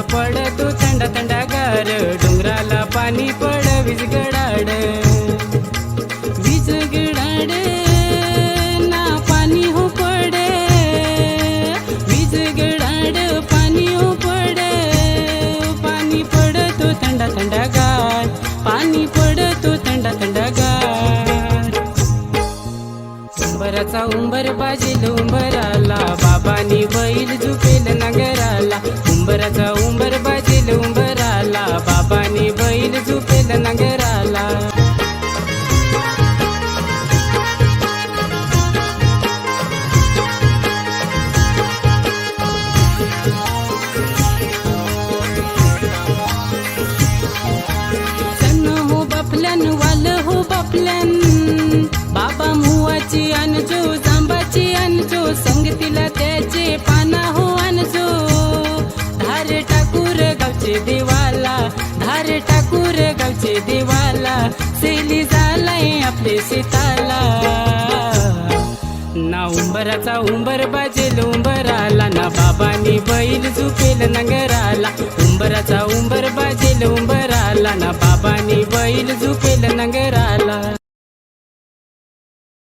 पडतो थंड थंडागार. डोंगराला पाणी पड वीज गडाड. वीज गडाड ना पाणी हो पडे. वीज गडाड पाणी हो पडे. पाणी पडतो थंड थंडागार. पाणी पडतो थंड थंडगार. उंबराचा उंबर बाजील उंबराला. बाबानी बैल झुपेल नगराला. उंबराचा संगतीला त्याचे पाना हो आणजो. धार ठाकूर गावचे देवाला धार ठाकूर गावचे देवाला सेली झालाय आपले सीताला ना उंबराचा उंबर बाजेल उंबराला ना बाबानी बैल झुपेल नंगराला. उंबराचा उंबर बाजेल उंबराला ना बाबानी बैल झुपेल नंगराला.